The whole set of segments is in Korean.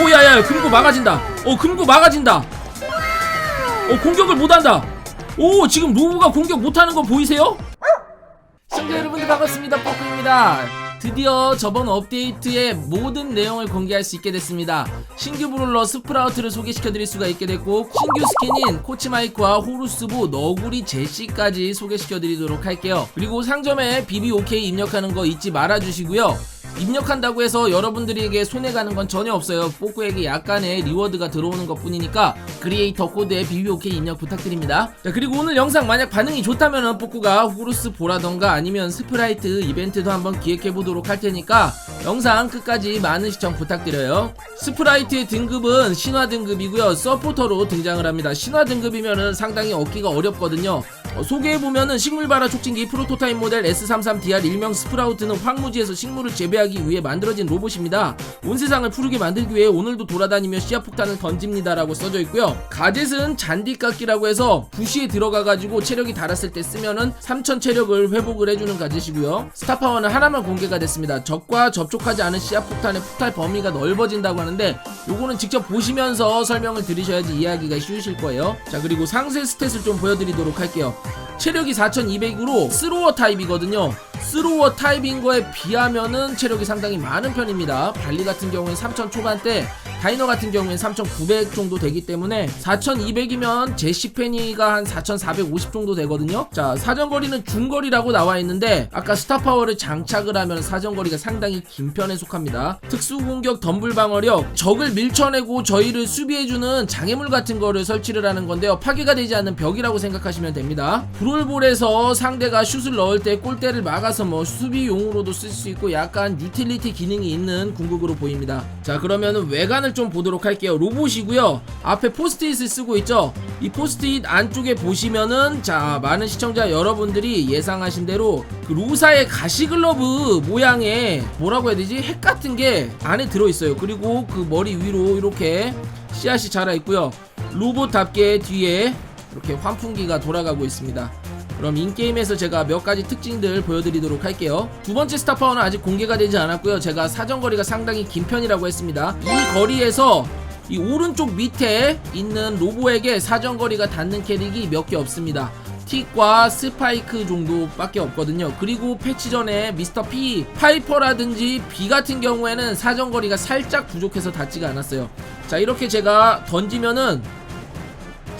오 야야 금고 막아진다. 어 금고 막아진다. 어 공격을 못한다. 오 지금 로브가 공격 못하는 거 보이세요? 시청자 여러분들 반갑습니다. 뽀꾸입니다. 드디어 저번 업데이트의 모든 내용을 공개할 수 있게 됐습니다. 신규 브롤러 스프라우트를 소개시켜드릴 수가 있게 됐고 신규 스킨인 코치마이크와 호루스부 너구리 제시까지 소개시켜드리도록 할게요. 그리고 상점에 BBOK 입력하는 거 잊지 말아주시고요 입력한다고 해서 여러분들에게 손해가는 건 전혀 없어요. 포크에게 약간의 리워드가 들어오는 것 뿐이니까 크리에이터 코드에 BBOK 입력 부탁드립니다. 자, 그리고 오늘 영상 만약 반응이 좋다면은 포크가 후루스 보라던가 아니면 스프라이트 이벤트도 한번 기획해보도록 할 테니까 영상 끝까지 많은 시청 부탁드려요. 스프라이트의 등급은 신화 등급이고요. 서포터로 등장을 합니다. 신화 등급이면은 상당히 얻기가 어렵거든요. 어, 소개해보면은 식물발화 촉진기 프로토타입 모델 S33DR 일명 스프라우트는 황무지에서 식물을 재배하기 위해 만들어진 로봇입니다. 온 세상을 푸르게 만들기 위해 오늘도 돌아다니며 씨앗폭탄을 던집니다라고 써져 있고요. 가젯은 잔디깎기라고 해서 부시에 들어가가지고 체력이 달았을 때 쓰면은 3000 체력을 회복을 해주는 가젯이고요. 스타파워는 하나만 공개가 됐습니다. 적과 접촉하지 않은 씨앗폭탄의 폭발 범위가 넓어진다고 하는데 요거는 직접 보시면서 설명을 들으셔야지 이해하기가 쉬우실 거예요. 자 그리고 상세 스탯을 좀 보여드리도록 할게요. 체력이 4200으로 스로어 타입이거든요. 스로어 타입인 거에 비하면은 체력이 상당히 많은 편입니다. 발리 같은 경우엔 3000 초반대, 다이너 같은 경우엔 3900 정도 되기 때문에 4200이면 제시 페니가 한 4450 정도 되거든요. 자, 사정거리는 중거리라고 나와 있는데 아까 스타파워를 장착을 하면 사정거리가 상당히 긴 편에 속합니다. 특수공격 덤블 방어력, 적을 밀쳐내고 저희를 수비해주는 장애물 같은 거를 설치를 하는 건데요. 파괴가 되지 않는 벽이라고 생각하시면 됩니다. 브롤볼에서 상대가 슛을 넣을 때 골대를 막아 서 뭐 수비용으로도 쓸 수 있고 약간 유틸리티 기능이 있는 궁극으로 보입니다. 자 그러면은 외관을 좀 보도록 할게요. 로봇이고요. 앞에 포스트잇을 쓰고 있죠. 이 포스트잇 안쪽에 보시면은 자 많은 시청자 여러분들이 예상하신 대로 그 루사의 가시글러브 모양의 뭐라고 해야 되지 핵 같은 게 안에 들어 있어요. 그리고 그 머리 위로 이렇게 씨앗이 자라 있고요. 로봇답게 뒤에 이렇게 환풍기가 돌아가고 있습니다. 그럼 인게임에서 제가 몇 가지 특징들 보여드리도록 할게요. 두 번째 스타파워는 아직 공개가 되지 않았고요. 제가 사정거리가 상당히 긴 편이라고 했습니다. 이 거리에서 이 오른쪽 밑에 있는 로보에게 사정거리가 닿는 캐릭이 몇 개 없습니다. 틱과 스파이크 정도밖에 없거든요. 그리고 패치 전에 미스터 P, 파이퍼라든지 B 같은 경우에는 사정거리가 살짝 부족해서 닿지가 않았어요. 자, 이렇게 제가 던지면은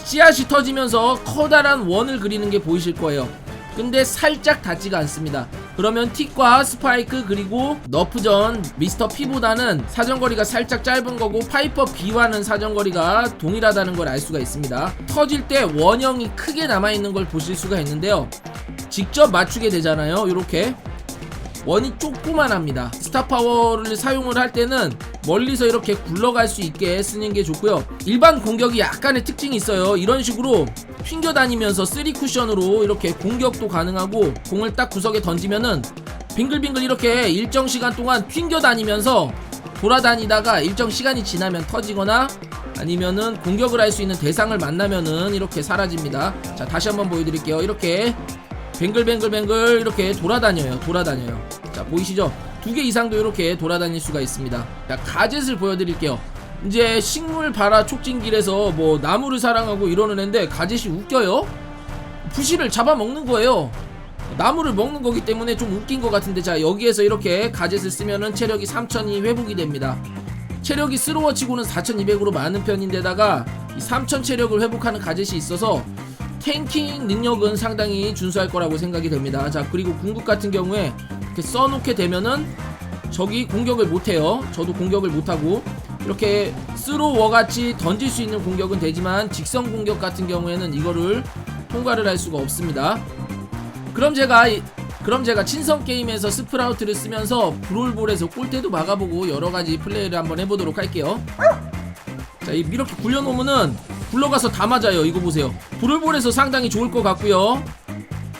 씨앗이 터지면서 커다란 원을 그리는 게 보이실 거예요. 근데 살짝 닿지가 않습니다. 그러면 틱과 스파이크 그리고 너프전 미스터 P보다는 사정거리가 살짝 짧은 거고 파이퍼 B와는 사정거리가 동일하다는 걸 알 수가 있습니다. 터질 때 원형이 크게 남아있는 걸 보실 수가 있는데요. 직접 맞추게 되잖아요. 이렇게 원이 조그만합니다. 스타파워를 사용을 할 때는 멀리서 이렇게 굴러갈 수 있게 쓰는 게 좋고요. 일반 공격이 약간의 특징이 있어요. 이런 식으로 튕겨 다니면서 3 쿠션으로 이렇게 공격도 가능하고 공을 딱 구석에 던지면은 빙글빙글 이렇게 일정 시간 동안 튕겨 다니면서 돌아다니다가 일정 시간이 지나면 터지거나 아니면은 공격을 할 수 있는 대상을 만나면은 이렇게 사라집니다. 자, 다시 한번 보여드릴게요. 이렇게 뱅글뱅글뱅글 이렇게 돌아다녀요. 돌아다녀요. 자, 보이시죠? 두 개 이상도 이렇게 돌아다닐 수가 있습니다. 자, 가젯을 보여드릴게요. 이제 식물 발화 촉진길에서 뭐 나무를 사랑하고 이러는 애인데 가젯이 웃겨요? 부시를 잡아먹는 거예요. 나무를 먹는 거기 때문에 좀 웃긴 것 같은데 자 여기에서 이렇게 가젯을 쓰면은 체력이 3000이 회복이 됩니다. 체력이 스로워치고는 4200으로 많은 편인데다가 이3000 체력을 회복하는 가젯이 있어서 탱킹 능력은 상당히 준수할 거라고 생각이 됩니다. 자 그리고 궁극 같은 경우에 이렇게 써놓게 되면은 적이 공격을 못해요. 저도 공격을 못하고 이렇게 스로워 같이 던질 수 있는 공격은 되지만 직선 공격 같은 경우에는 이거를 통과를 할 수가 없습니다. 그럼 제가 이- 그럼 제가 친선 게임에서 스프라우트를 쓰면서 브롤볼에서 골대도 막아보고 여러 가지 플레이를 한번 해보도록 할게요. 자, 이 이렇게 굴려놓으면은 굴러가서 다 맞아요. 이거 보세요. 브롤볼에서 상당히 좋을 것 같고요.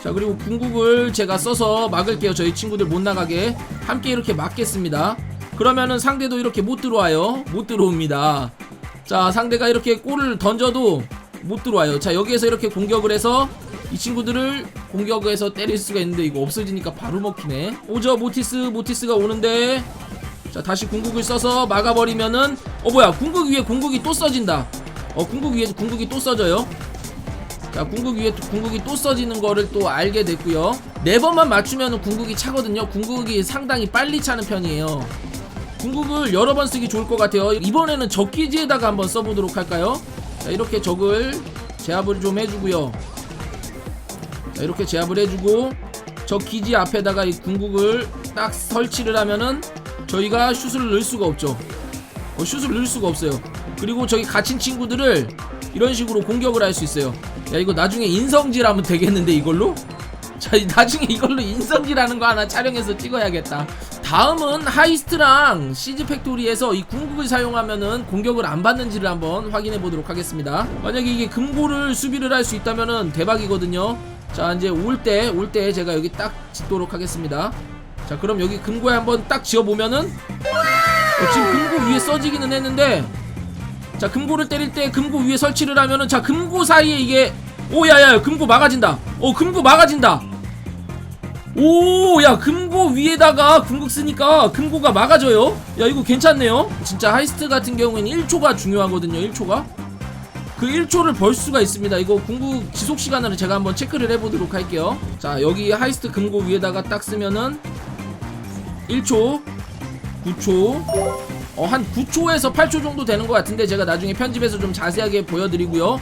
자, 그리고 궁극을 제가 써서 막을게요. 저희 친구들 못 나가게 함께 이렇게 막겠습니다. 그러면은 상대도 이렇게 못 들어와요. 못 들어옵니다. 자, 상대가 이렇게 골을 던져도 못 들어와요. 자, 여기에서 이렇게 공격을 해서 이 친구들을 공격해서 때릴 수가 있는데 이거 없어지니까 바로 먹히네. 오죠, 모티스, 모티스가 오는데 자 다시 궁극을 써서 막아버리면은 어 뭐야 궁극 위에 궁극이 또 써진다 어 궁극 위에 궁극이 또 써져요? 자 궁극 위에 또- 궁극이 또 써지는 거를 또 알게 됐고요. 네 번만 맞추면 궁극이 차거든요. 궁극이 상당히 빨리 차는 편이에요. 궁극을 여러 번 쓰기 좋을 것 같아요. 이번에는 적기지에다가 한번 써보도록 할까요? 자 이렇게 적을 제압을 좀 해주고요. 자 이렇게 제압을 해주고 저 기지 앞에다가 이 궁극을 딱 설치를 하면은 저희가 슛을 넣을 수가 없죠. 어, 슛을 넣을 수가 없어요 그리고 저기 갇힌 친구들을 이런 식으로 공격을 할 수 있어요. 야 이거 나중에 인성질 하면 되겠는데 이걸로? 자 이- 나중에 이걸로 인성질하는 거 하나 촬영해서 찍어야겠다. 다음은 하이스트랑 시즈 팩토리에서 이 궁극을 사용하면은 공격을 안 받는지를 한번 확인해 보도록 하겠습니다. 만약에 이게 금고를 수비를 할 수 있다면은 대박이거든요. 자 이제 올 때 올 때 제가 여기 딱 짓도록 하겠습니다. 자 그럼 여기 금고에 한번 딱 지어보면은 어, 지금 금고 위에 써지기는 했는데 자 금고를 때릴 때 금고 위에 설치를 하면은 자 금고 사이에 이게 오 야야 금고 막아진다. 어 금고 막아진다. 오야 금고 위에다가 궁극 쓰니까 금고가 막아져요? 야 이거 괜찮네요. 진짜 하이스트 같은 경우에는 1초가 중요하거든요 1초가. 그 1초를 벌 수가 있습니다. 이거 궁극 지속 시간을 제가 한번 체크를 해보도록 할게요. 자 여기 하이스트 금고 위에다가 딱 쓰면은 1초 9초 어, 한 9초에서 8초 정도 되는 것 같은데 제가 나중에 편집해서 좀 자세하게 보여드리고요.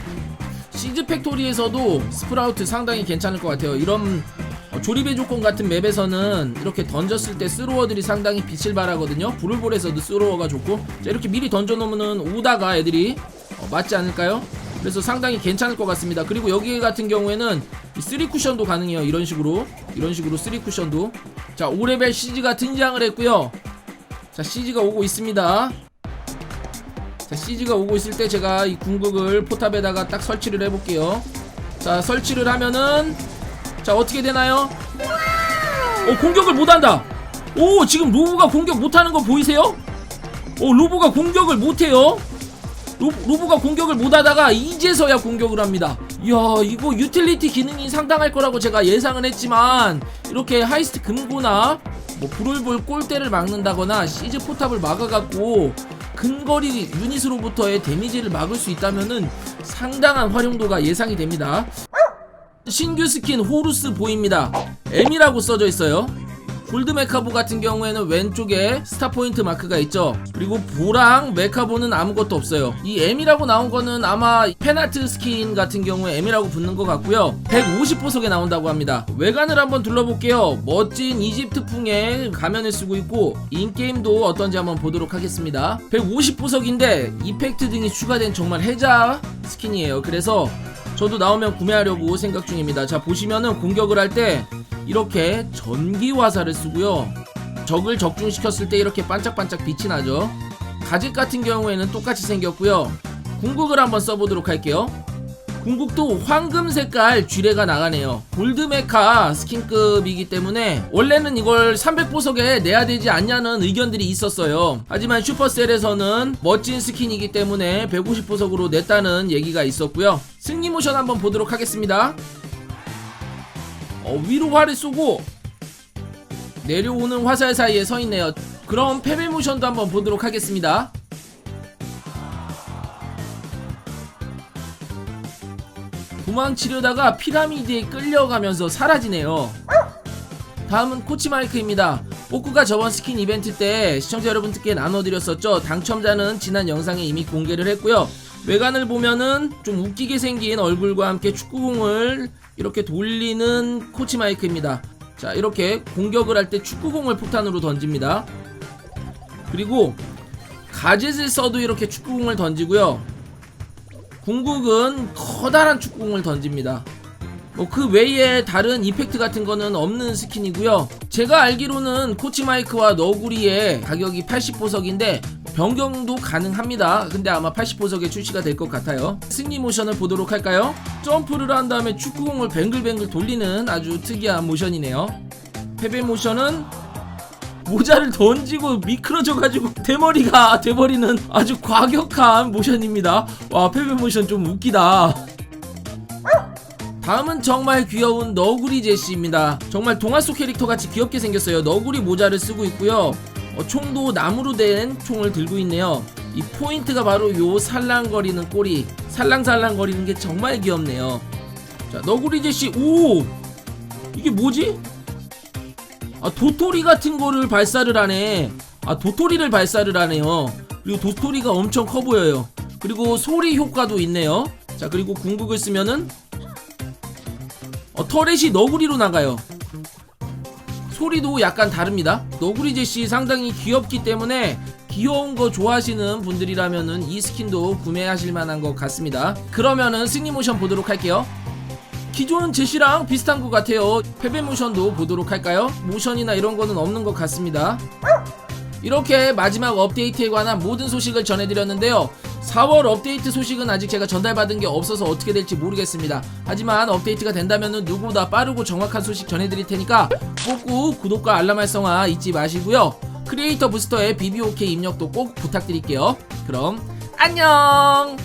시즈 팩토리에서도 스프라우트 상당히 괜찮을 것 같아요. 이런 어, 조립의 조건 같은 맵에서는 이렇게 던졌을 때 스로어들이 상당히 빛을 발하거든요. 브룰볼에서도 스로어가 좋고. 자 이렇게 미리 던져놓으면 오다가 애들이 어, 맞지 않을까요? 그래서 상당히 괜찮을 것 같습니다. 그리고 여기 같은 경우에는 이 3쿠션도 가능해요. 이런 식으로. 이런 식으로 3쿠션도. 자 5레벨 CG가 등장을 했고요 자 CG가 오고 있습니다. 자 CG가 오고 있을 때 제가 이 궁극을 포탑에다가 딱 설치를 해볼게요. 자 설치를 하면은 자 어떻게 되나요? 어 공격을 못한다. 오 지금 로브가 공격 못하는 거 보이세요? 어 로브가 공격을 못해요. 로, 로브가 공격을 못하다가 이제서야 공격을 합니다. 이야 이거 유틸리티 기능이 상당할 거라고 제가 예상은 했지만 이렇게 하이스트 금고나 뭐 브롤볼 골대를 막는다거나 시즈 포탑을 막아갖고 근거리 유닛으로부터의 데미지를 막을 수 있다면은 상당한 활용도가 예상이 됩니다. 신규 스킨 호루스 보입니다. M이라고 써져 있어요 골드 메카보 같은 경우에는 왼쪽에 스타 포인트 마크가 있죠. 그리고 보랑 메카보는 아무것도 없어요. 이 M이라고 나온 거는 아마 페나트 스킨 같은 경우에 M이라고 붙는 것 같고요. 150보석에 나온다고 합니다. 외관을 한번 둘러볼게요. 멋진 이집트풍의 가면을 쓰고 있고 인게임도 어떤지 한번 보도록 하겠습니다. 150보석인데 이펙트 등이 추가된 정말 해자 스킨이에요. 그래서 저도 나오면 구매하려고 생각 중입니다. 자 보시면은 공격을 할 때 이렇게 전기 화살을 쓰고요. 적을 적중시켰을 때 이렇게 반짝반짝 빛이 나죠. 가짓 같은 경우에는 똑같이 생겼고요. 궁극을 한번 써보도록 할게요. 궁극도 황금 색깔 쥐레가 나가네요. 골드메카 스킨급이기 때문에 원래는 이걸 300보석에 내야 되지 않냐는 의견들이 있었어요. 하지만 슈퍼셀에서는 멋진 스킨이기 때문에 150보석으로 냈다는 얘기가 있었고요. 승 리 모션 한번 보도록 하겠습니다. 어, 위로 활을 쏘고 내려오는 화살 사이에 서 있네요. 그럼 패배 모션도 한번 보도록 하겠습니다. 도망치려다가 피라미드에 끌려가면서 사라지네요. 다음은 코치마이크입니다. 뽀꾸가 저번 스킨 이벤트 때 시청자 여러분들께 나눠드렸었죠. 당첨자는 지난 영상에 이미 공개를 했고요. 외관을 보면은 좀 웃기게 생긴 얼굴과 함께 축구공을 이렇게 돌리는 코치 마이크입니다. 자, 이렇게 공격을 할 때 축구공을 폭탄으로 던집니다. 그리고 가젯을 써도 이렇게 축구공을 던지고요. 궁극은 커다란 축구공을 던집니다. 뭐 그 외에 다른 이펙트 같은 거는 없는 스킨이고요. 제가 알기로는 코치 마이크와 너구리의 가격이 80보석인데 변경도 가능합니다. 근데 아마 80보석에 출시가 될 것 같아요. 승리 모션을 보도록 할까요? 점프를 한 다음에 축구공을 뱅글뱅글 돌리는 아주 특이한 모션이네요. 패배 모션은 모자를 던지고 미끄러져가지고 대머리가 돼버리는 아주 과격한 모션입니다. 와 패배 모션 좀 웃기다. 다음은 정말 귀여운 너구리 제시입니다. 정말 동화 속 캐릭터 같이 귀엽게 생겼어요. 너구리 모자를 쓰고 있고요. 어, 총도 나무로 된 총을 들고 있네요. 이 포인트가 바로 요 살랑거리는 꼬리, 살랑살랑거리는 게 정말 귀엽네요. 자, 너구리 제시, 오! 이게 뭐지? 아, 도토리 같은 거를 발사를 하네. 아, 도토리를 발사를 하네요. 그리고 도토리가 엄청 커 보여요. 그리고 소리 효과도 있네요. 자, 그리고 궁극을 쓰면은, 어, 터렛이 너구리로 나가요. 소리도 약간 다릅니다. 너구리 제시 상당히 귀엽기 때문에 귀여운 거 좋아하시는 분들이라면은 이 스킨도 구매하실 만한 것 같습니다. 그러면은 승리 모션 보도록 할게요. 기존 제시랑 비슷한 것 같아요. 패배 모션도 보도록 할까요? 모션이나 이런 거는 없는 것 같습니다. 이렇게 마지막 업데이트에 관한 모든 소식을 전해드렸는데요. 4월 업데이트 소식은 아직 제가 전달받은 게 없어서 어떻게 될지 모르겠습니다. 하지만 업데이트가 된다면 누구보다 빠르고 정확한 소식 전해드릴 테니까 꼭 구독과 알람 활성화 잊지 마시고요. 크리에이터 부스터의 BBOK 입력도 꼭 부탁드릴게요. 그럼 안녕!